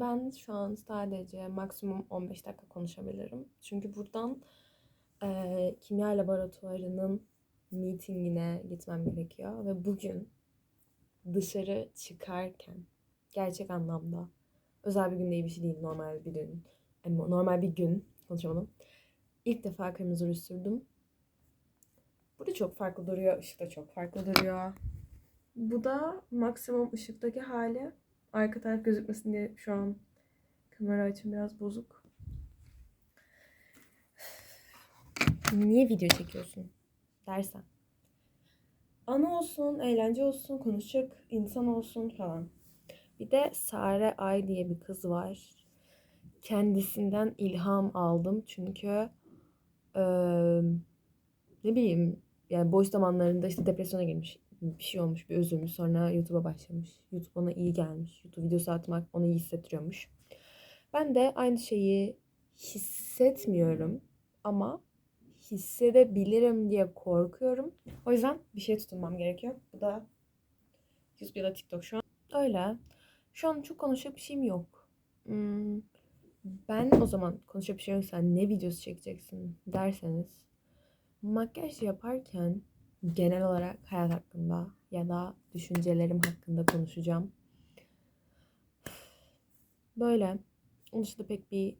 Ben şu an sadece maksimum 15 dakika konuşabilirim. Çünkü buradan eee, kimya laboratuvarının meetingine gitmem gerekiyor. Ve bugün dışarı çıkarken gerçek anlamda özel bir gün değil bir şey değil normal bir gün. Yani normal bir gün konuşamadım. İlk defa kırmızı ruj sürdüm. Burada çok farklı duruyor. Işıkta çok farklı duruyor. Bu da maksimum ışıktaki hali. Arka taraf gözükmesin diye şu an kamera açım biraz bozuk. Niye video çekiyorsun dersen. Ana olsun, eğlence olsun, konuşacak insan olsun falan. Bir de Sare Ay diye bir kız var. Kendisinden ilham aldım çünkü eee, ne bileyim yani boş zamanlarında işte depresyona girmiş bir şey olmuş, bir üzülmüş. Sonra YouTube'a başlamış. YouTube ona iyi gelmiş. YouTube videosu atmak onu iyi hissettiriyormuş. Ben de aynı şeyi hissetmiyorum ama hissedebilirim diye korkuyorum. O yüzden bir şey tutunmam gerekiyor. Bu da YouTube ya da TikTok şu an. Öyle. Şu an çok konuşacak bir şeyim yok. Hmm, Ben o zaman konuşacak bir şey yoksa ne videosu çekeceksin derseniz makyaj yaparken genel olarak hayat hakkında ya da düşüncelerim hakkında konuşacağım. Böyle. Onun dışında pek bir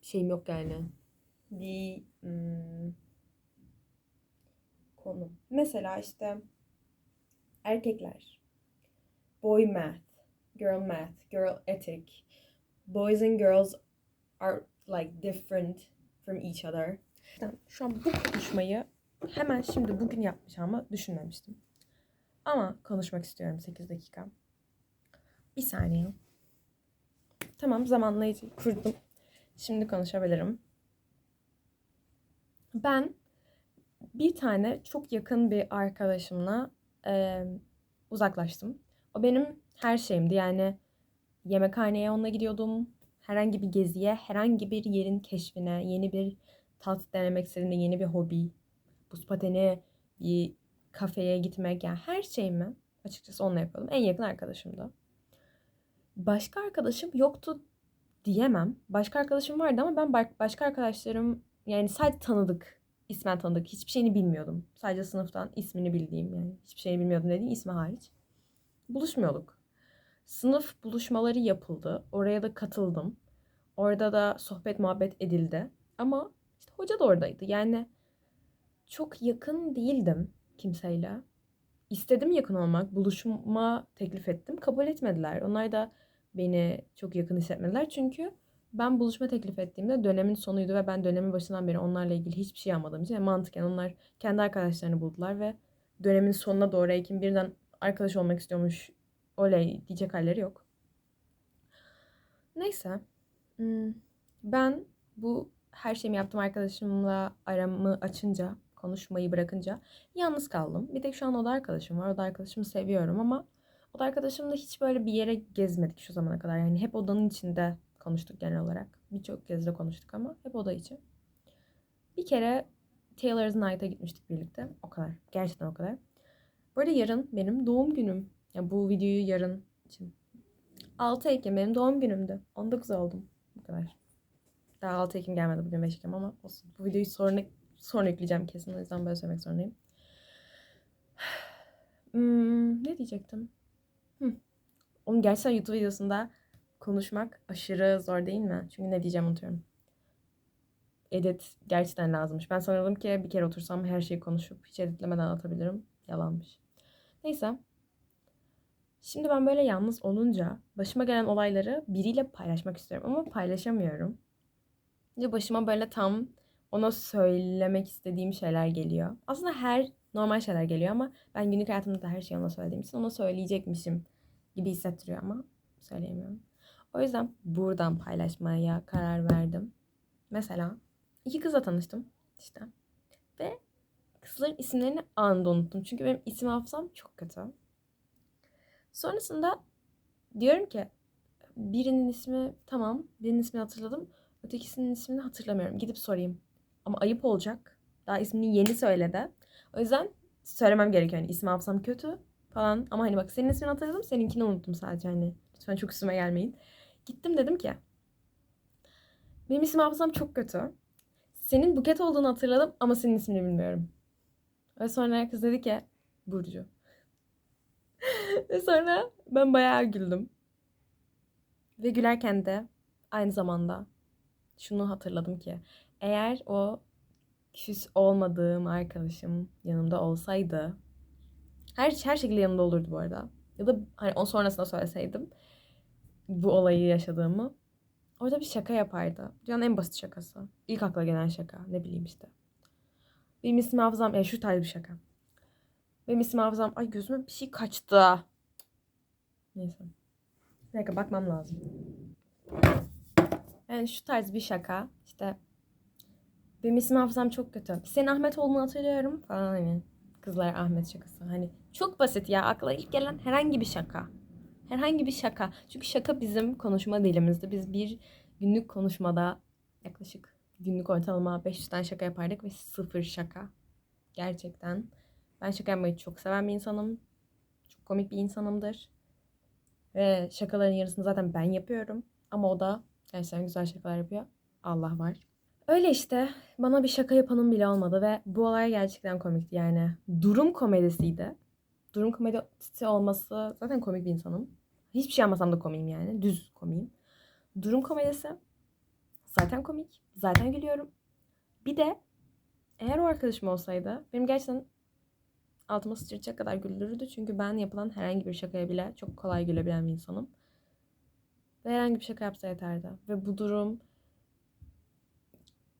şeyim yok yani. Bir hmm, konu. Mesela işte erkekler. Boy math, girl math, girl ethic. Boys and girls are like different from each other. Şu an bu konuşmayı hemen şimdi bugün yapmayacağımı düşünmemiştim. Ama konuşmak istiyorum 8 dakika. Bir saniye. Tamam zamanlayıcı kurdum. Şimdi konuşabilirim. Ben bir tane çok yakın bir arkadaşımla e, uzaklaştım. O benim her şeyimdi. Yani yemekhaneye onunla gidiyordum. Herhangi bir geziye, herhangi bir yerin keşfine, yeni bir tat denemek istediğimde yeni bir hobi, buz pateni, bir kafeye gitmek yani her şeyimi açıkçası onunla yapıyordum. En yakın arkadaşımdı. Başka arkadaşım yoktu diyemem. Başka arkadaşım vardı ama ben başka arkadaşlarım yani sadece tanıdık. ismen tanıdık. Hiçbir şeyini bilmiyordum. Sadece sınıftan ismini bildiğim yani. Hiçbir şeyini bilmiyordum dediğim ismi hariç. Buluşmuyorduk. Sınıf buluşmaları yapıldı. Oraya da katıldım. Orada da sohbet muhabbet edildi. Ama işte hoca da oradaydı. Yani çok yakın değildim kimseyle. İstedim yakın olmak. Buluşma teklif ettim. Kabul etmediler. Onlar da beni çok yakın hissetmediler. Çünkü ben buluşma teklif ettiğimde dönemin sonuydu ve ben dönemin başından beri onlarla ilgili hiçbir şey yapmadığım için yani mantıken onlar kendi arkadaşlarını buldular ve dönemin sonuna doğru Ekin birden arkadaş olmak istiyormuş oley diyecek halleri yok. Neyse. Hmm, ben bu her şeyimi yaptım arkadaşımla aramı açınca, konuşmayı bırakınca yalnız kaldım. Bir tek şu an oda arkadaşım var. Oda arkadaşımı seviyorum ama oda arkadaşımla hiç böyle bir yere gezmedik şu zamana kadar. Yani hep odanın içinde konuştuk genel olarak. Birçok kez de konuştuk ama hep oda içi. Bir kere Taylor's Night'a gitmiştik birlikte. O kadar. Gerçekten o kadar. Bu arada yarın benim doğum günüm. Yani bu videoyu yarın için. 6 Ekim benim doğum günümdü. 19 oldum. Bu kadar. Daha 6 Ekim gelmedi bugün 5 Ekim ama olsun. Bu videoyu sonra, sonra yükleyeceğim kesin. O yüzden böyle söylemek zorundayım. Hmm, ne diyecektim? Hmm. Onun gerçekten YouTube videosunda konuşmak aşırı zor değil mi? Çünkü ne diyeceğim unutuyorum. Edit gerçekten lazımmış. Ben sanıyordum ki bir kere otursam her şeyi konuşup hiç editlemeden anlatabilirim. Yalanmış. Neyse. Şimdi ben böyle yalnız olunca başıma gelen olayları biriyle paylaşmak istiyorum ama paylaşamıyorum. Ve başıma böyle tam ona söylemek istediğim şeyler geliyor. Aslında her normal şeyler geliyor ama ben günlük hayatımda da her şeyi ona söylediğim için ona söyleyecekmişim gibi hissettiriyor ama söyleyemiyorum. O yüzden buradan paylaşmaya karar verdim. Mesela iki kızla tanıştım işte. Ve kızların isimlerini anında unuttum. Çünkü benim isim hafızam çok kötü. Sonrasında diyorum ki birinin ismi tamam, birinin ismini hatırladım. Ötekisinin ismini hatırlamıyorum. Gidip sorayım. Ama ayıp olacak. Daha ismini yeni söyledi. O yüzden söylemem gerekiyor. Yani isim hafızam kötü falan. Ama hani bak senin ismini hatırladım. Seninkini unuttum sadece hani. Lütfen çok üstüme gelmeyin. Gittim dedim ki benim isim hafızam çok kötü. Senin Buket olduğunu hatırladım ama senin ismini bilmiyorum. Ve sonra kız dedi ki Burcu. Ve sonra ben bayağı güldüm. Ve gülerken de aynı zamanda şunu hatırladım ki eğer o küs olmadığım arkadaşım yanımda olsaydı her her şekilde yanımda olurdu bu arada. Ya da hani on sonrasında söyleseydim bu olayı yaşadığımı orada bir şaka yapardı. Dünyanın en basit şakası. İlk akla gelen şaka. Ne bileyim işte. Benim isim hafızam ya şu tarz bir şaka. Benim isim hafızam ay gözüme bir şey kaçtı. Neyse. Bir dakika bakmam lazım. Yani şu tarz bir şaka. İşte benim isim hafızam çok kötü. Senin Ahmet olduğunu hatırlıyorum falan hani. Kızlar Ahmet şakası. Hani çok basit ya. Akla ilk gelen herhangi bir şaka. Herhangi bir şaka. Çünkü şaka bizim konuşma dilimizde. Biz bir günlük konuşmada yaklaşık günlük ortalama 500 tane şaka yapardık ve sıfır şaka. Gerçekten. Ben şaka yapmayı çok seven bir insanım. Çok komik bir insanımdır. Ve şakaların yarısını zaten ben yapıyorum. Ama o da gerçekten güzel şakalar yapıyor. Allah var. Öyle işte. Bana bir şaka yapanım bile olmadı ve bu olay gerçekten komikti yani. Durum komedisiydi. Durum komedisi olması zaten komik bir insanım. Hiçbir şey yapmasam da komiyim yani. Düz komiyim. Durum komedisi zaten komik. Zaten gülüyorum. Bir de eğer o arkadaşım olsaydı benim gerçekten altıma sıçrayacak kadar güldürürdü. Çünkü ben yapılan herhangi bir şakaya bile çok kolay gülebilen bir insanım. Ve herhangi bir şaka yapsa yeterdi. Ve bu durum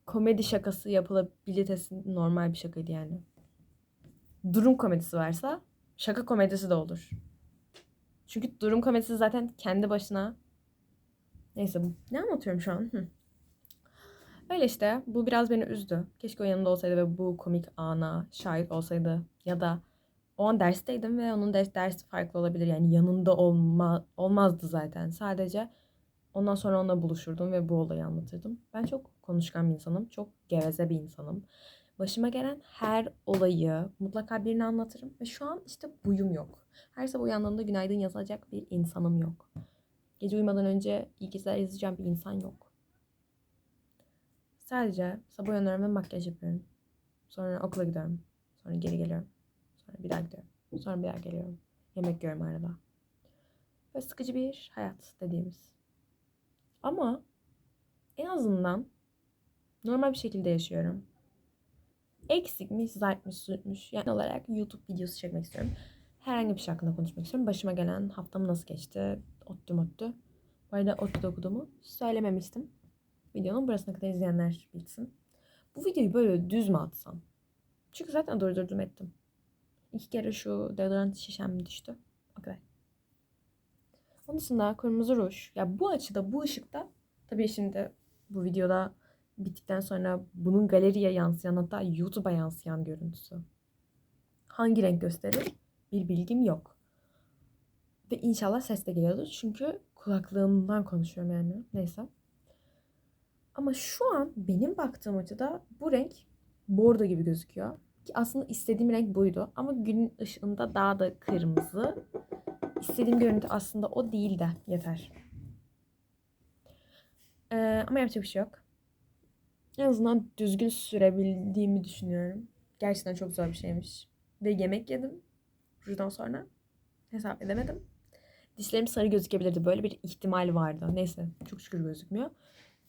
komedi şakası yapılabilitesi normal bir şakaydı yani. Durum komedisi varsa şaka komedisi de olur. Çünkü durum komedisi zaten kendi başına Neyse ne anlatıyorum şu an? Hı. Öyle işte bu biraz beni üzdü. Keşke o yanında olsaydı ve bu komik ana şahit olsaydı. Ya da o an dersteydim ve onun ders, dersi farklı olabilir. Yani yanında olma, olmazdı zaten. Sadece ondan sonra onunla buluşurdum ve bu olayı anlatırdım. Ben çok konuşkan bir insanım. Çok geveze bir insanım. Başıma gelen her olayı mutlaka birine anlatırım. Ve şu an işte buyum yok. Her sabah uyandığımda günaydın yazacak bir insanım yok. Gece uyumadan önce iyi geceler yazacağım bir insan yok. Sadece sabah uyanıyorum ve makyaj yapıyorum. Sonra okula gidiyorum. Sonra geri geliyorum. Sonra bir daha gidiyorum. Sonra bir daha geliyorum. Yemek yiyorum arada. Böyle sıkıcı bir hayat dediğimiz. Ama en azından normal bir şekilde yaşıyorum. Eksikmiş, zaytmış, sürtmüş. Yani olarak YouTube videosu çekmek istiyorum. Herhangi bir şey hakkında konuşmak istiyorum. Başıma gelen haftam nasıl geçti? Ottu mottu. Bu arada ottu okuduğumu söylememiştim. Videonun burasına kadar izleyenler bilsin. Bu videoyu böyle düz mü atsam? Çünkü zaten durdurdum ettim. İki kere şu deodorant şişem düştü. O kadar. Onun dışında kırmızı ruj. Ya bu açıda, bu ışıkta tabii şimdi bu videoda bittikten sonra bunun galeriye yansıyan hatta YouTube'a yansıyan görüntüsü. Hangi renk gösterir? Bir bilgim yok. Ve inşallah ses de geliyordur. Çünkü kulaklığımdan konuşuyorum yani. Neyse. Ama şu an benim baktığım açıda bu renk bordo gibi gözüküyor. Ki aslında istediğim renk buydu. Ama gün ışığında daha da kırmızı. İstediğim görüntü aslında o değil de yeter. Ee, ama yapacak bir şey yok. En azından düzgün sürebildiğimi düşünüyorum. Gerçekten çok zor bir şeymiş. Ve yemek yedim. Rujdan sonra. Hesap edemedim. Dişlerim sarı gözükebilirdi. Böyle bir ihtimal vardı. Neyse çok şükür gözükmüyor.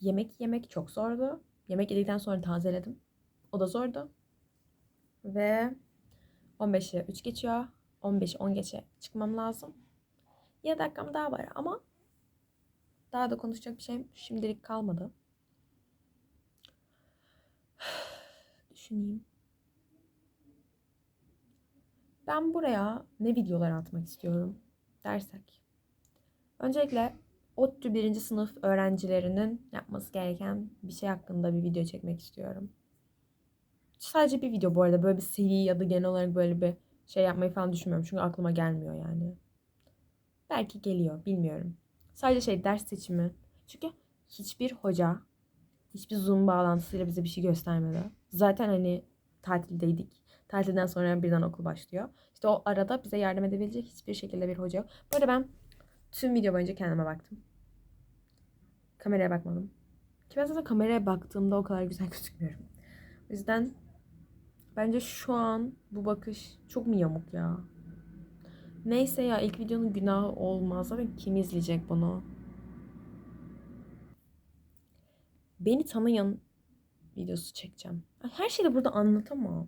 Yemek yemek çok zordu. Yemek yedikten sonra tazeledim. O da zordu. Ve 15'e 3 geçiyor. 15 10 geçe çıkmam lazım. 7 dakikam daha var ama daha da konuşacak bir şeyim şimdilik kalmadı. Düşüneyim. Ben buraya ne videolar atmak istiyorum dersek. Öncelikle ODTÜ birinci sınıf öğrencilerinin yapması gereken bir şey hakkında bir video çekmek istiyorum. Sadece bir video bu arada böyle bir seri ya da genel olarak böyle bir şey yapmayı falan düşünmüyorum. Çünkü aklıma gelmiyor yani. Belki geliyor bilmiyorum. Sadece şey ders seçimi. Çünkü hiçbir hoca hiçbir Zoom bağlantısıyla bize bir şey göstermedi. Zaten hani tatildeydik. Tatilden sonra birden okul başlıyor. İşte o arada bize yardım edebilecek hiçbir şekilde bir hoca yok. Arada ben tüm video boyunca kendime baktım. Kameraya bakmadım. Ki ben zaten kameraya baktığımda o kadar güzel gözükmüyorum. O yüzden bence şu an bu bakış çok mu yamuk ya? Neyse ya ilk videonun günahı olmaz. Zaten kim izleyecek bunu? Beni tanıyın videosu çekeceğim. Her şeyi de burada anlatamam.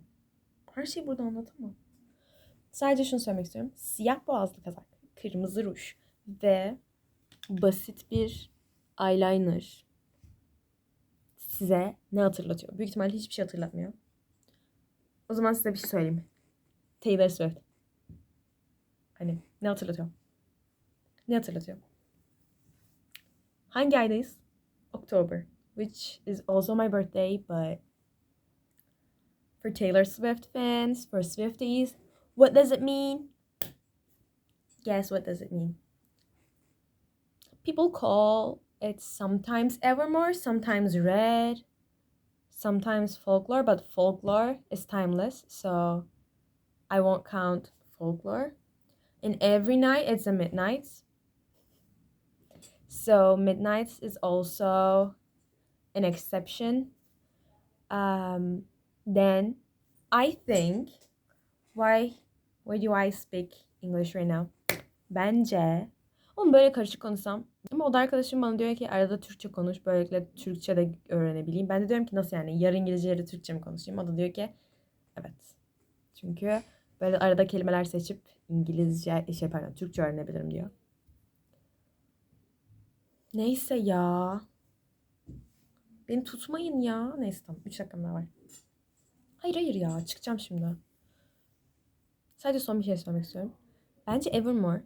Her şeyi burada anlatamam. Sadece şunu söylemek istiyorum. Siyah boğazlı kazak, kırmızı ruj ve basit bir eyeliner size ne hatırlatıyor? Büyük ihtimalle hiçbir şey hatırlatmıyor. O zaman size bir şey söyleyeyim. Taylor Swift. Hani ne hatırlatıyor? Ne hatırlatıyor? Hangi aydayız? October. Which is also my birthday, but for Taylor Swift fans, for Swifties, what does it mean? Guess what does it mean? People call it sometimes Evermore, sometimes Red, sometimes Folklore, but Folklore is timeless, so I won't count Folklore. And every night it's a Midnights. So Midnights is also an exception. Um, then I think why why do I speak English right now? Bence Oğlum böyle karışık konuşsam ama o da arkadaşım bana diyor ki arada Türkçe konuş böylelikle Türkçe de öğrenebileyim. Ben de diyorum ki nasıl yani yarın İngilizce yarın Türkçe mi konuşayım? O da diyor ki evet. Çünkü böyle arada kelimeler seçip İngilizce şey pardon Türkçe öğrenebilirim diyor. Neyse ya. Beni tutmayın ya. Neyse tamam 3 dakikam daha var. Hayır hayır ya çıkacağım şimdi. Sadece son bir şey söylemek istiyorum. Bence Evermore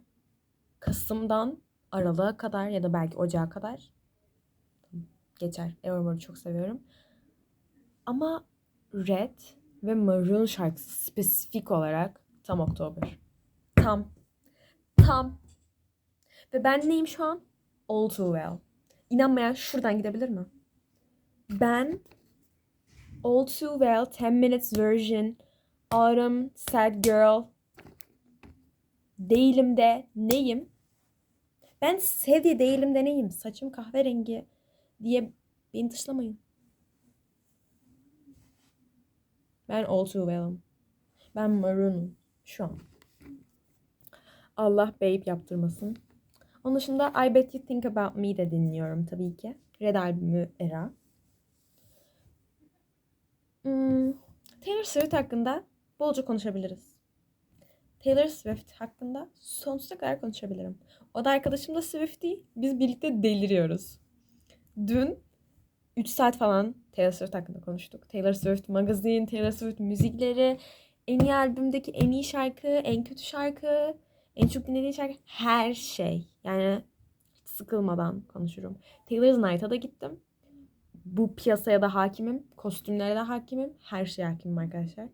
Kasım'dan Aralık'a kadar ya da belki Ocağa kadar geçer. Evermore'u çok seviyorum. Ama Red ve Maroon şarkısı spesifik olarak tam Oktober. Tam. Tam. Ve ben neyim şu an? All Too Well. İnanmayan şuradan gidebilir mi? Ben All Too Well 10 Minutes Version Autumn Sad Girl değilim de neyim? Ben sevdiği değilim de neyim? Saçım kahverengi diye beni dışlamayın. Ben all too well'ım. Ben maroon'um şu an. Allah babe yaptırmasın. Onun dışında I Bet You Think About Me de dinliyorum tabii ki. Red albümü Era. Hmm, Taylor Swift hakkında bolca konuşabiliriz. Taylor Swift hakkında sonsuza kadar konuşabilirim. O da arkadaşım da Swiftie. Biz birlikte deliriyoruz. Dün 3 saat falan Taylor Swift hakkında konuştuk. Taylor Swift magazin, Taylor Swift müzikleri, en iyi albümdeki en iyi şarkı, en kötü şarkı, en çok dinlediğin şarkı, her şey. Yani sıkılmadan konuşurum. Taylor's Night'a da gittim. Bu piyasaya da hakimim. Kostümlere de hakimim. Her şeye hakimim arkadaşlar.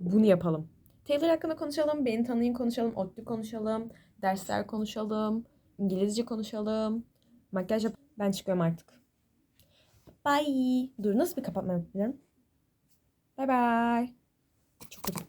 Bunu yapalım. Taylor hakkında konuşalım, beni tanıyın konuşalım, ODTÜ konuşalım, dersler konuşalım, İngilizce konuşalım, makyaj yap. Ben çıkıyorum artık. Bye. Dur nasıl bir kapatma yapabilirim? Bye bye. Çok kötü.